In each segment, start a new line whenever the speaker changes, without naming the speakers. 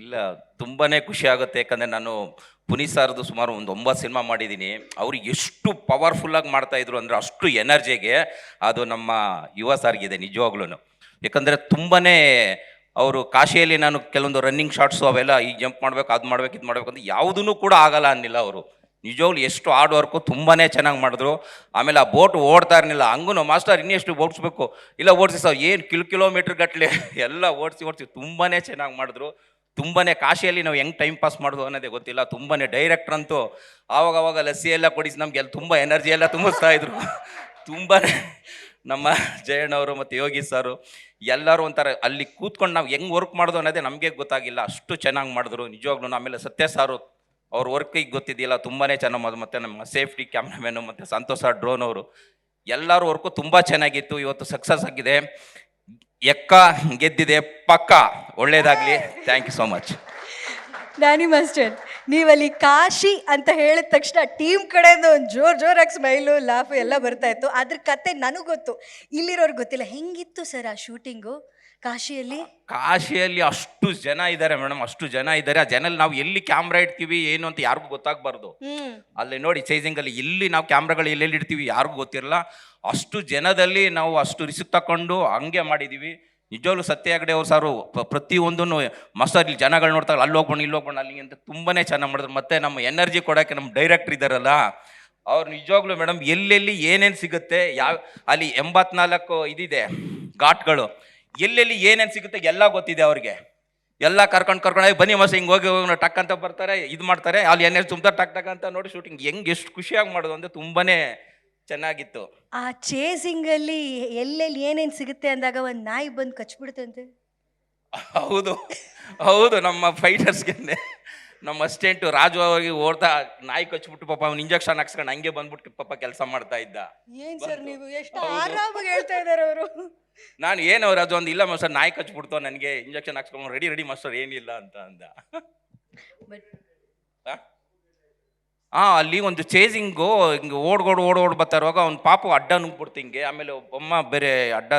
ಇಲ್ಲ ತುಂಬಾ ಖುಷಿ ಆಗುತ್ತೆ. ಯಾಕಂದರೆ ನಾನು ಪುನೀತ್ ಸರ್ದು ಸುಮಾರು ಒಂದು ಒಂಬತ್ತು ಸಿನಿಮಾ ಮಾಡಿದ್ದೀನಿ. ಅವರು ಎಷ್ಟು ಪವರ್ಫುಲ್ಲಾಗಿ ಮಾಡ್ತಾಯಿದ್ರು ಅಂದರೆ ಅಷ್ಟು ಎನರ್ಜಿಗೆ ಅದು ನಮ್ಮ ಯುವ ಸಾರ್ಗಿದೆ ನಿಜವಾಗ್ಲೂ ಯಾಕಂದರೆ ತುಂಬಾ ಅವರು ಕಾಶಿಯಲ್ಲಿ ನಾನು ಕೆಲವೊಂದು ರನ್ನಿಂಗ್ ಶಾರ್ಟ್ಸು ಅವೆಲ್ಲ ಈ ಜಂಪ್ ಮಾಡಬೇಕು, ಅದು ಮಾಡ್ಬೇಕು, ಇದು ಮಾಡಬೇಕು ಅಂತ ಯಾವುದೂ ಕೂಡ ಆಗಲ್ಲ ಅನ್ನಿಲ್ಲ ಅವರು. ನಿಜವಾಗ್ಲು ಎಷ್ಟು ಹಾರ್ಡ್ ವರ್ಕು ತುಂಬಾ ಚೆನ್ನಾಗಿ ಮಾಡಿದ್ರು. ಆಮೇಲೆ ಆ ಬೋಟ್ ಓಡ್ತಾ ಇರಲಿಲ್ಲ. ಹಂಗೂ ಮಾಸ್ಟರ್ ಇನ್ನೆಷ್ಟು ಓಡಿಸ್ಬೇಕು? ಇಲ್ಲ ಓಡಿಸಿ ಸರ್, ಏನು ಕಿಲೋ ಕಿಲೋಮೀಟ್ರ್ ಗಟ್ಟಲೆ ಎಲ್ಲ ಓಡಿಸಿ ಓಡಿಸಿ ತುಂಬಾ ಚೆನ್ನಾಗಿ ಮಾಡಿದ್ರು. ತುಂಬಾ ಕಾಶಿಯಲ್ಲಿ ನಾವು ಹೆಂಗೆ ಟೈಮ್ ಪಾಸ್ ಮಾಡೋದು ಅನ್ನೋದೇ ಗೊತ್ತಿಲ್ಲ. ತುಂಬನೇ ಡೈರೆಕ್ಟ್ರ್ ಅಂತೂ ಆವಾಗ ಅವಾಗ ಲಸ್ಸಿ ಎಲ್ಲ ಕೊಡಿಸಿ ನಮಗೆ ಅಲ್ಲಿ ತುಂಬ ಎನರ್ಜಿ ಎಲ್ಲ ತುಂಬಿಸ್ತಾ ಇದ್ರು. ತುಂಬಾ ನಮ್ಮ ಜಯಣ್ಣವರು ಮತ್ತು ಯೋಗಿ ಸಾರು ಎಲ್ಲರೂ ಒಂಥರ ಅಲ್ಲಿ ಕೂತ್ಕೊಂಡು ನಾವು ಹೆಂಗೆ ವರ್ಕ್ ಮಾಡೋದು ಅನ್ನೋದೇ ನಮಗೆ ಗೊತ್ತಾಗಿಲ್ಲ. ಅಷ್ಟು ಚೆನ್ನಾಗಿ ಮಾಡಿದ್ರು. ನಿಜವಾಗ್ಲೂ ಆಮೇಲೆ ಸತ್ಯ ಸಾರು ಅವ್ರ ವರ್ಕಿಗೆ ಗೊತ್ತಿದ್ದಿಲ್ಲ. ತುಂಬಾ ಚೆನ್ನಾಗಿ ಮಾಡೋದು ಮತ್ತು ನಮ್ಮ ಸೇಫ್ಟಿ ಕ್ಯಾಮ್ರಾಮ್ಯಾನು ಮತ್ತು ಸಂತೋಷ ಡ್ರೋನ್ ಅವರು ಎಲ್ಲರೂ ವರ್ಕು ತುಂಬ ಚೆನ್ನಾಗಿತ್ತು. ಇವತ್ತು ಸಕ್ಸಸ್ ಆಗಿದೆ. ಎಕ್ಕ ಗೆದ್ದಿದೆ ಪಕ್ಕ. ಒಳ್ಳೇದಾಗಲಿ. Thank you so much
Danny master ನೀವಲ್ಲಿ ಕಾಶಿ ಅಂತ ಹೇಳಿದ ತಕ್ಷಣ ಟೀಮ್ ಕಡೆಯಿಂದ ಒಂದು ಜೋರ್ ಜೋರಾಗಿ ಸ್ಮೈಲು ಲಾಫ್ ಎಲ್ಲ ಬರ್ತಾ ಇತ್ತು. ಅದ್ರ ಕತೆ ನನಗೆ ಗೊತ್ತು. ಇಲ್ಲಿರೋರ್ಗೆ ಗೊತ್ತಿಲ್ಲ. ಹೆಂಗಿತ್ತು ಸರ್ ಆ ಶೂಟಿಂಗು? ಕಾಶಿಯಲ್ಲಿ?
ಕಾಶಿಯಲ್ಲಿ ಅಷ್ಟು ಜನ ಇದ್ದಾರೆ ಮೇಡಮ್. ಅಷ್ಟು ಜನ ಇದ್ದಾರೆ ಆ ಜನಲ್ಲಿ ನಾವು ಎಲ್ಲಿ ಕ್ಯಾಮ್ರಾ ಇಡ್ತೀವಿ ಏನು ಅಂತ ಯಾರಿಗೂ ಗೊತ್ತಾಗಬಾರ್ದು. ಅಲ್ಲಿ ನೋಡಿ ಚೇಸಿಂಗಲ್ಲಿ ಎಲ್ಲಿ ನಾವು ಕ್ಯಾಮ್ರಾಗಳು ಎಲ್ಲೆಲ್ಲಿ ಇಡ್ತೀವಿ ಯಾರಿಗೂ ಗೊತ್ತಿರಲ್ಲ. ಅಷ್ಟು ಜನದಲ್ಲಿ ನಾವು ಅಷ್ಟು ರಿಸ್ಕ್ ತಗೊಂಡು ಹಂಗೆ ಮಾಡಿದ್ದೀವಿ ನಿಜವಾಗ್ಲೂ ಸತ್ಯ ಹೆಗಡೆ ಅವ್ರು ಸಾರು ಪ್ರತಿಯೊಂದನ್ನು ಮಸ್ತಾಗಿ ಇಲ್ಲಿ ಜನಗಳು ನೋಡ್ತಾರೆ ಅಲ್ಲಿ ಹೋಗ್ಬೋಣ ಇಲ್ಲಿ ಹೋಗ್ಬೋಣ ಅಲ್ಲಿ ಅಂತ ತುಂಬನೇ ಚೆನ್ನಾಗಿ ಮಾಡಿದ್ರು. ಮತ್ತೆ ನಮ್ಮ ಎನರ್ಜಿ ಕೊಡೋಕ್ಕೆ ನಮ್ಮ ಡೈರೆಕ್ಟ್ರ್ ಇದ್ದಾರಲ್ಲ, ಅವ್ರು ನಿಜವಾಗ್ಲೂ ಮೇಡಮ್ ಎಲ್ಲೆಲ್ಲಿ ಏನೇನು ಸಿಗುತ್ತೆ, ಯಾವ, ಅಲ್ಲಿ ಎಂಬತ್ನಾಲ್ಕು ಇದಿದೆ, ಘಾಟ್ಗಳು. ಎಲ್ಲೆಲ್ಲಿ ಏನೇನು ಸಿಗುತ್ತೆ ಎಲ್ಲ ಗೊತ್ತಿದೆ ಅವ್ರಿಗೆ. ಎಲ್ಲ ಕರ್ಕೊಂಡು ಕರ್ಕೊಂಡು, "ಏಯ್ ಬನ್ನಿ ಮಸ ಹಿಂಗೆ ಹೋಗಿ ಹೋಗಿ ಟಕ್ ಅಂತ ಬರ್ತಾರೆ, ಇದು ಮಾಡ್ತಾರೆ. ಅಲ್ಲಿ ಎನ್ ಎಸ್ ಟಕ್ ಟಕ್ ಅಂತ ನೋಡಿ ಶೂಟಿಂಗ್ ಹೆಂಗೆ ಎಷ್ಟು ಖುಷಿಯಾಗಿ ಮಾಡೋದು ಅಂದರೆ ತುಂಬಾನೇ ಚೆನ್ನಾಗಿತ್ತು.
ಆ ಚೇಸಿಂಗಲ್ಲಿ ಎಲ್ಲೆಲ್ಲಿ ಏನೇನು ಸಿಗುತ್ತೆ ಅಂದಾಗ ಒಂದು ನಾಯಿ ಬಂದು ಕಚ್ಬಿಡುತ್ತಂತೆ
ಹೌದು ಹೌದು ನಮ್ಮ ಫೈಟರ್ಸ್ಗೆ ನಮ್ಮ ಅಸ್ಟೆಂಟು ರಾಜು ಅವರಿಗೆ ಓಡ್ತಾ ನಾಯಿ ಕಚ್ಬಿಟ್ಟು ಪಾಪ ಅವ್ನು ಇಂಜೆಕ್ಷನ್ ಹಾಕ್ಸ್ಕೊಂಡು ಹಂಗೆ ಬಂದ್ಬಿಟ್ಟು ಪಾಪ ಕೆಲಸ ಮಾಡ್ತಾ ಇದ್ದ.
ಏನ್ ಸರ್ ನೀವು? ಎಷ್ಟು ಆರಾಮಾಗಿ ಹೇಳ್ತಾ ಇದ್ದಾರೆ ಅವರು?
ನಾನು ಏನು ಅದು ಒಂದು ಇಲ್ಲ ಮಾಸ್ಟರ್ ನಾಯಿ ಕಚ್ಬಿಡ್ತು ನನಗೆ ಇಂಜೆಕ್ಷನ್ ಹಾಕ್ಸ್ಕೊಂಡು ರೆಡಿ ರೆಡಿ ಮಾಸ್ಟರ್ ಏನಿಲ್ಲ ಅಂತ ಅಂದ.
ಬಟ್
ಹಾ ಅಲ್ಲಿ ಒಂದು ಚೇಸಿಂಗು ಹಿಂಗೆ ಓಡ್ಗೋಡ್ ಓಡ್ ಓಡ್ ಬರ್ತಾ ಇರುವಾಗ ಅವ್ನ ಪಾಪು ಅಡ್ಡ ನುಗ್ಬಿಡ್ತು ಹಿಂಗೆ. ಆಮೇಲೆ ಒಬ್ಬಮ್ಮ ಬೇರೆ ಅಡ್ಡ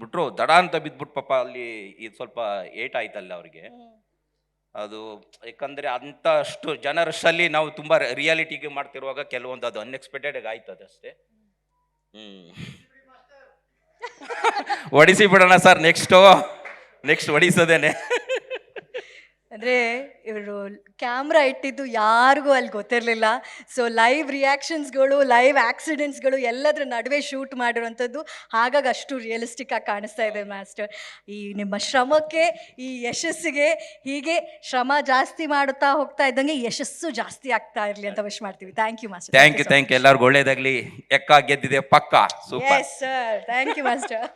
ಬಿಟ್ರು. ದಡ ಅಂತ ಬಿದ್ಬಿಟ್ಟು ಪಾಪ ಅಲ್ಲಿ ಇದು ಸ್ವಲ್ಪ ಏಟ್ ಆಯ್ತಲ್ಲ ಅವ್ರಿಗೆ. ಅದು ಯಾಕಂದರೆ ಅಂಥಷ್ಟು ಅಷ್ಟು ನಾವು ತುಂಬ ರಿಯಾಲಿಟಿಗೆ ಮಾಡ್ತಿರುವಾಗ ಕೆಲವೊಂದು ಅದು ಅನ್ಎಕ್ಸ್ಪೆಕ್ಟೆಡ್ ಆಯ್ತದೆ ಅಷ್ಟೇ. ಹ್ಞೂ ಹೊಡಿಸಿ ಬಿಡೋಣ ಸರ್, ನೆಕ್ಸ್ಟು, ನೆಕ್ಸ್ಟ್ ಹೊಡಿಸೋದೇನೆ
ಅಂದರೆ ಇವರು ಕ್ಯಾಮ್ರಾ ಇಟ್ಟಿದ್ದು ಯಾರಿಗೂ ಅಲ್ಲಿ ಗೊತ್ತಿರಲಿಲ್ಲ. ಸೊ ಲೈವ್ ರಿಯಾಕ್ಷನ್ಸ್ಗಳು ಲೈವ್ ಆಕ್ಸಿಡೆಂಟ್ಸ್ಗಳು ಎಲ್ಲದರ ನಡುವೆ ಶೂಟ್ ಮಾಡಿರುವಂಥದ್ದು. ಹಾಗಾಗಿ ಅಷ್ಟು ರಿಯಲಿಸ್ಟಿಕ್ ಆಗಿ ಕಾಣಿಸ್ತಾ ಇದೆ ಮಾಸ್ಟರ್ ಈ ನಿಮ್ಮ ಶ್ರಮಕ್ಕೆ ಈ ಯಶಸ್ಸಿಗೆ ಹೀಗೆ ಶ್ರಮ ಜಾಸ್ತಿ ಮಾಡುತ್ತಾ ಹೋಗ್ತಾ ಇದ್ದಂಗೆ ಯಶಸ್ಸು ಜಾಸ್ತಿ ಆಗ್ತಾ ಇರಲಿ ಅಂತ ವಿಶ್ ಮಾಡ್ತೀವಿ. Thank you master
thank you thank you ಎಲ್ಲರಿಗೂ ಒಳ್ಳೇದಾಗಲಿ. ಎಕ್ಕ ಗೆದ್ದಿದೆ ಪಕ್ಕ. Super
sir thank you master